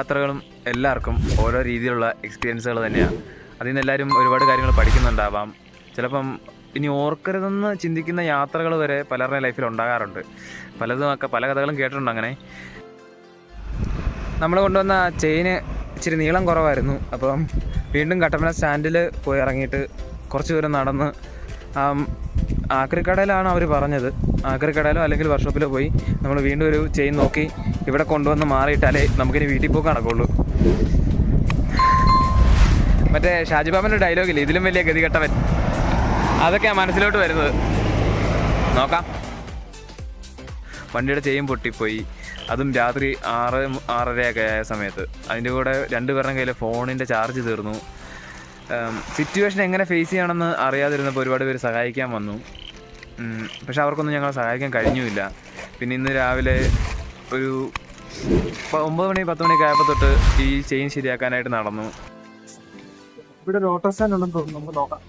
യാത്രകളും എല്ലാവർക്കും ഓരോ രീതിയിലുള്ള എക്സ്പീരിയൻസുകൾ തന്നെയാണ് അതിൽ നിന്ന് എല്ലാവരും ഒരുപാട് കാര്യങ്ങൾ പഠിക്കുന്നുണ്ടാവാം. ചിലപ്പം ഇനി ഓർക്കരുതെന്ന് ചിന്തിക്കുന്ന യാത്രകൾ വരെ പലരുടെ ലൈഫിൽ ഉണ്ടാകാറുണ്ട്. പലതും ഒക്കെ പല കഥകളും കേട്ടിട്ടുണ്ട് അങ്ങനെ. നമ്മൾ കൊണ്ടുവന്ന ചെയിന് ഇച്ചിരി നീളം കുറവായിരുന്നു. അപ്പം വീണ്ടും കട്ടപ്പന സ്റ്റാൻഡിൽ പോയി ഇറങ്ങിയിട്ട് കുറച്ച് ദൂരം നടന്ന് ആക്രിക്കടയിലാണ് അവർ പറഞ്ഞത്. ആക്രിക്കടയിലോ അല്ലെങ്കിൽ വർക്ക്ഷോപ്പിലോ പോയി നമ്മൾ വീണ്ടും ഒരു ചെയിൻ നോക്കി ഇവിടെ കൊണ്ടുവന്ന് മാറിയിട്ടാലേ നമുക്കിനി വീട്ടിൽ പോകാൻ നടക്കുള്ളൂ. മറ്റേ ഷാജിബാബന്റെ ഡയലോഗില്ലേ ഇതിലും വലിയ ഗതികെട്ടവൻ. അതൊക്കെയാണ് മനസ്സിലോട്ട് വരുന്നത്. നോക്കാം. വണ്ടിയുടെ ചെയിൻ പൊട്ടിപ്പോയി. അതും രാത്രി ആറ് ആറരയൊക്കെ ആയ സമയത്ത്. അതിന്റെ കൂടെ രണ്ടുപേരുടെ കയ്യിൽ ഫോണിന്റെ ചാർജ് തീർന്നു. സിറ്റുവേഷൻ എങ്ങനെ ഫേസ് ചെയ്യണമെന്ന് അറിയാതിരുന്നപ്പോൾ ഒരുപാട് പേര് സഹായിക്കാൻ വന്നു. പക്ഷെ അവർക്കൊന്നും ഞങ്ങളെ സഹായിക്കാൻ കഴിഞ്ഞുമില്ല. പിന്നെ ഇന്ന് രാവിലെ ഒരു ഒമ്പത് മണി പത്ത് മണിയൊക്കെ ആയപ്പോൾ തൊട്ട് ഈ ചെയിൻ ശരിയാക്കാനായിട്ട് നടന്നു. ഇവിടെ ഒരു ഓട്ടോ സ്റ്റാൻഡ് ഉണ്ടെന്ന് തോന്നുന്നു. നമുക്ക് നോക്കാം.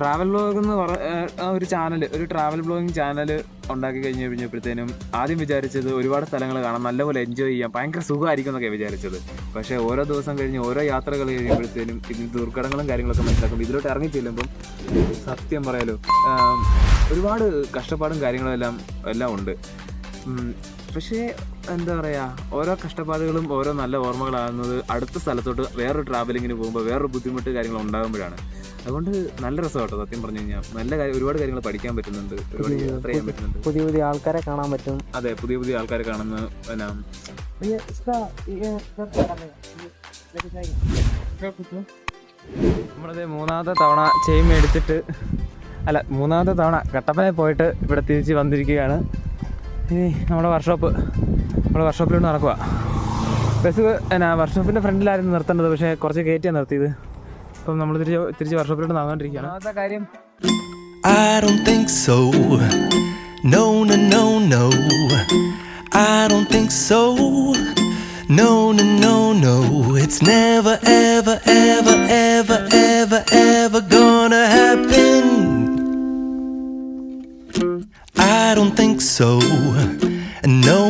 ട്രാവൽ ബ്ലോഗ് എന്ന് പറ ഒരു ചാനൽ ഒരു ട്രാവൽ ബ്ലോഗിങ് ചാനൽ ഉണ്ടാക്കി കഴിഞ്ഞ് കഴിഞ്ഞപ്പോഴത്തേനും ആദ്യം വിചാരിച്ചത് ഒരുപാട് സ്ഥലങ്ങൾ കാണാം നല്ലപോലെ എൻജോയ് ചെയ്യാം ഭയങ്കര സുഖമായിരിക്കും എന്നൊക്കെ വിചാരിച്ചത്. പക്ഷേ ഓരോ ദിവസം കഴിഞ്ഞ് ഓരോ യാത്രകൾ കഴിയുമ്പോഴത്തേനും ഇതിന് ദുർഘടങ്ങളും കാര്യങ്ങളൊക്കെ മനസ്സിലാക്കുമ്പോൾ ഇതിലോട്ട് ഇറങ്ങി ചെല്ലുമ്പം സത്യം പറയാലോ ഒരുപാട് കഷ്ടപ്പാടും കാര്യങ്ങളും എല്ലാം എല്ലാം ഉണ്ട്. പക്ഷേ എന്താ പറയുക ഓരോ കഷ്ടപ്പാടുകളും ഓരോ നല്ല ഓർമ്മകളാകുന്നത് അടുത്ത സ്ഥലത്തോട്ട് വേറൊരു ട്രാവലിങ്ങിന് പോകുമ്പോൾ വേറൊരു ബുദ്ധിമുട്ട് കാര്യങ്ങൾ ഉണ്ടാകുമ്പോഴാണ്. അതുകൊണ്ട് നല്ല രസം കേട്ടോ സത്യം പറഞ്ഞു കഴിഞ്ഞാൽ നല്ല കാര്യം ഒരുപാട് കാര്യങ്ങൾ പഠിക്കാൻ പറ്റുന്നുണ്ട് ഒരുപാട് യാത്ര ചെയ്യാൻ പറ്റുന്നുണ്ട്. പുതിയ പുതിയ ആൾക്കാരെ കാണാൻ പറ്റും. അതെ പുതിയ പുതിയ ആൾക്കാരെ കാണുന്ന നമ്മളത് മൂന്നാമത്തെ തവണ ചെയിൻ മേടിച്ചിട്ട് അല്ല മൂന്നാമത്തെ തവണ കട്ടപ്പനയിൽ പോയിട്ട് ഇവിടെ തിരിച്ച് വന്നിരിക്കുകയാണ്. ഇനി നമ്മുടെ വർക്ക്ഷോപ്പ് നമ്മുടെ വർക്ക്ഷോപ്പിലോട്ട് നടക്കുക ബസ് എന്നാ വർക്ക്ഷോപ്പിന്റെ ഫ്രണ്ടിലായിരുന്നു നിർത്തേണ്ടത് പക്ഷേ കുറച്ച് കയറ്റിയാണ് നിർത്തിയത് അപ്പം നമ്മൾ തിരിച്ച് തിരിച്ച് വർക്ക്ഷോപ്പിലോട്ട് നടന്നുകൊണ്ടിരിക്കുകയാണ് കാര്യം I don't think so. No, no, no, no. I don't think so. No, no, no, no. It's never, ever, ever, ever, ever, ever gonna happen. I don't think so. No,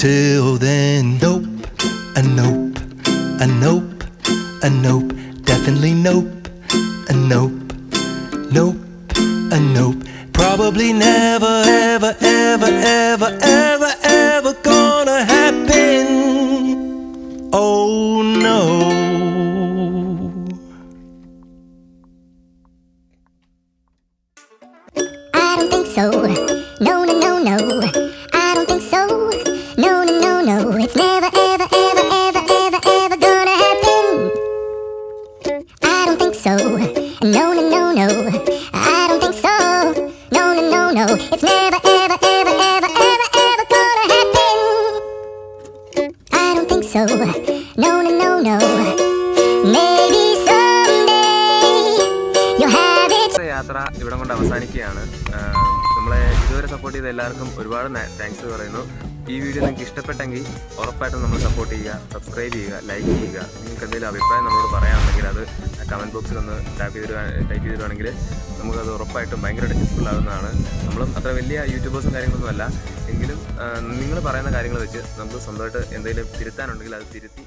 Until then, nope, a nope, a nope, a nope, definitely nope, a nope, nope, a nope. Probably never, ever, ever, ever, ever, ever gonna happen. Oh no. I don't think so. No, no, no, no. No, no, no, no. It's never, ever, ever, ever, ever, ever gonna happen. I don't think so. No, no, no, no. Maybe someday you'll have it. യാത്ര ഇവിടെ കൊണ്ട് അവസാനിക്കുകയാണ് നമ്മളെ ഇതുവരെ support ചെയ്ത എല്ലാവർക്കും ഒരുപാട് thanks പറയുന്നു ഈ വീഡിയോ നിങ്ങൾക്ക് ഇഷ്ടപ്പെട്ടെങ്കിൽ ഉറപ്പായിട്ടും നമ്മൾ സപ്പോർട്ട് ചെയ്യുക സബ്സ്ക്രൈബ് ചെയ്യുക ലൈക്ക് ചെയ്യുക. നിങ്ങൾക്ക് എന്തെങ്കിലും അഭിപ്രായം നമ്മളോട് പറയാനുണ്ടെങ്കിൽ അത് കമന്റ് ബോക്സിൽ ഒന്ന് ടൈപ്പ് ചെയ്ത് ടൈപ്പ് ചെയ്തിടുവാണെങ്കിൽ നമുക്കത് ഉറപ്പായിട്ടും ഭയങ്കരമായിട്ട് ഹെൽപ്ഫുൾ ആകുന്നതാണ് നമ്മളും അത്ര വലിയ യൂട്യൂബേഴ്സും കാര്യങ്ങളൊന്നും അല്ല. എങ്കിലും നിങ്ങൾ പറയുന്ന കാര്യങ്ങൾ വെച്ച് നമുക്ക് സ്വന്തമായിട്ട് എന്തെങ്കിലും തിരുത്താനുണ്ടെങ്കിൽ അത് തിരുത്തി